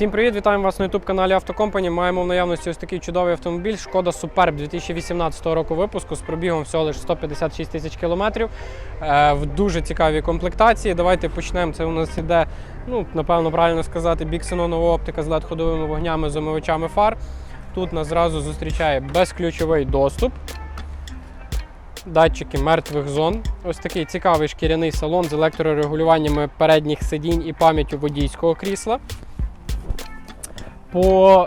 Всім привіт, вітаємо вас на youtube каналі Автокомпані. Маємо в наявності ось такий чудовий автомобіль. Шкода Superb 2018 року випуску з пробігом всього лише 156 тисяч кілометрів. Е, в дуже цікавій комплектації. Давайте почнемо. Це у нас іде, ну напевно, правильно сказати, біксенонова оптика з led ходовими вогнями з омивачами фар. Тут нас зразу зустрічає безключовий доступ. Датчики мертвих зон. Ось такий цікавий шкіряний салон з електрорегулюваннями передніх сидінь і пам'яттю водійського крісла. По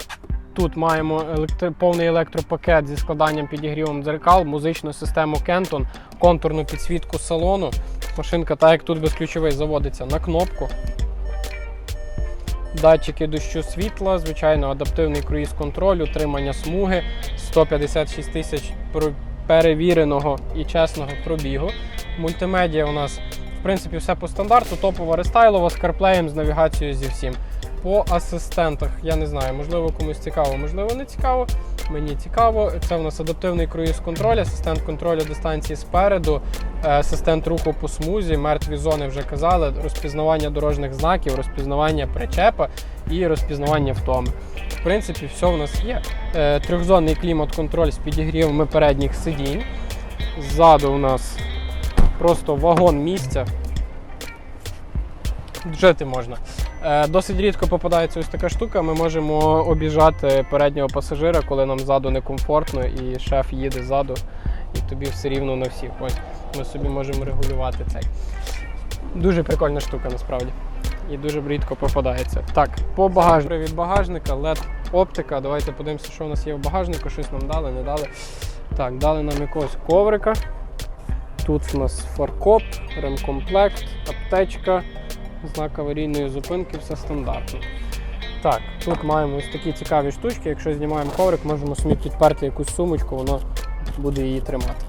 тут маємо електри... повний електропакет зі складанням підігрівом дзеркал, музичну систему Kenton, контурну підсвітку салону. Машинка, так як тут безключовий, заводиться на кнопку. Датчики дощу світла, звичайно, адаптивний круїз-контроль, утримання смуги, 156 тисяч перевіреного і чесного пробігу. Мультимедіа у нас, в принципі, все по стандарту, топова рестайлова з CarPlay, з навігацією зі всім. По асистентах, я не знаю, можливо, комусь цікаво, можливо, не цікаво. Мені цікаво. Це у нас адаптивний круїз-контроль, асистент контролю дистанції спереду, е, асистент руху по смузі, мертві зони вже казали, розпізнавання дорожніх знаків, розпізнавання причепа і розпізнавання втоми. В принципі, все в нас є. Е, Трьохзонний клімат-контроль з підігрівами передніх сидінь. Ззаду у нас просто вагон місця. Жити можна. Е, Досить рідко попадається ось така штука. Ми можемо обіжати переднього пасажира, коли нам ззаду некомфортно, і шеф їде ззаду, і тобі все рівно на всіх. Ось ми собі можемо регулювати цей. Дуже прикольна штука насправді. І дуже рідко попадається. Так, по багажнику. Від багажника, LED оптика. Давайте подивимося, що у нас є в багажнику. Щось нам дали, не дали. Так, дали нам якогось коврика. Тут у нас фаркоп, ремкомплект, аптечка, знак аварійної зупинки, все стандартно. Так, тут маємо ось такі цікаві штучки. Якщо знімаємо коврик, можемо собі підперти якусь сумочку, воно буде її тримати.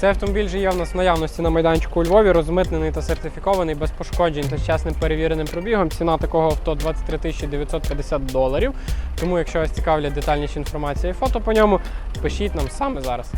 Цей автомобіль же є в нас в наявності на майданчику у Львові, розмитнений та сертифікований, без пошкоджень та з чесним перевіреним пробігом. Ціна такого авто 23 950 доларів. Тому, якщо вас цікавлять детальніші інформація і фото по ньому, пишіть нам саме зараз.